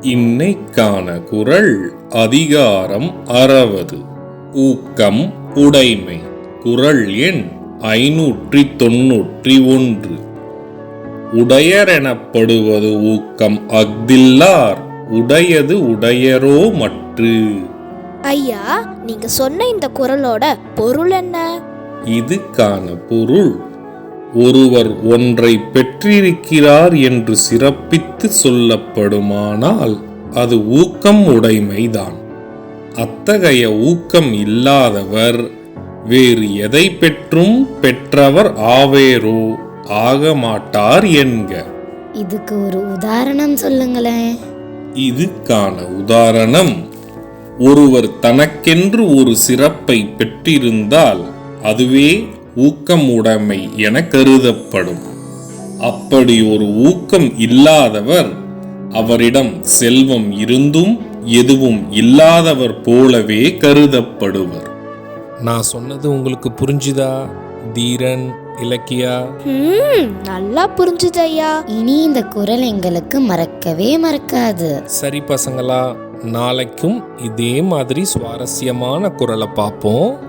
இன்னைக்கான குரல் அதிகாரம் அறுபது. ஊக்கம் உடைமை. குரல் எண் ஐநூற்றி தொன்னூற்றி ஒன்று உடையரெனப்படுவது ஊக்கம் அஃதில்லார் உடையது உடையரோ மற்று. ஐயா நீங்க சொன்ன இந்த குரலோட பொருள் என்ன? இதுக்கான பொருள் ஒருவர் ஒன்றை பெற்றிருக்கிறார் என்று சிறப்பித்து சொல்லப்படுமானால் அது ஊக்கம் உடைமைதான். அத்தகைய ஊக்கம் இல்லாதவர் வேறு எதை பெற்றும் பெற்றவர் ஆவேரோ ஆக மாட்டார் என்க. இதுக்கு ஒரு உதாரணம் சொல்லுங்களேன். இதுக்கான உதாரணம் ஒருவர் தனக்கென்று ஒரு சிறப்பை பெற்றிருந்தால் அதுவே ஊக்கம் உடைமை என கருதப்படும். அப்படி ஒரு ஊக்கம் இல்லாதவர் அவரிடம் செல்வம் இருந்தும் எதுவும் இல்லாதவர் போலவே கருதப்படுவர். நான் சொன்னது உங்களுக்கு புரிஞ்சுதா தீரன் இலக்கியா? ம் நல்லா புரிஞ்சுது ஐயா இனி இந்த குரல் எங்களுக்கு மறக்கவே மறக்காது. சரி பசங்களா நாளைக்கும் இதே மாதிரி சுவாரஸ்யமான குரலை பார்ப்போம்.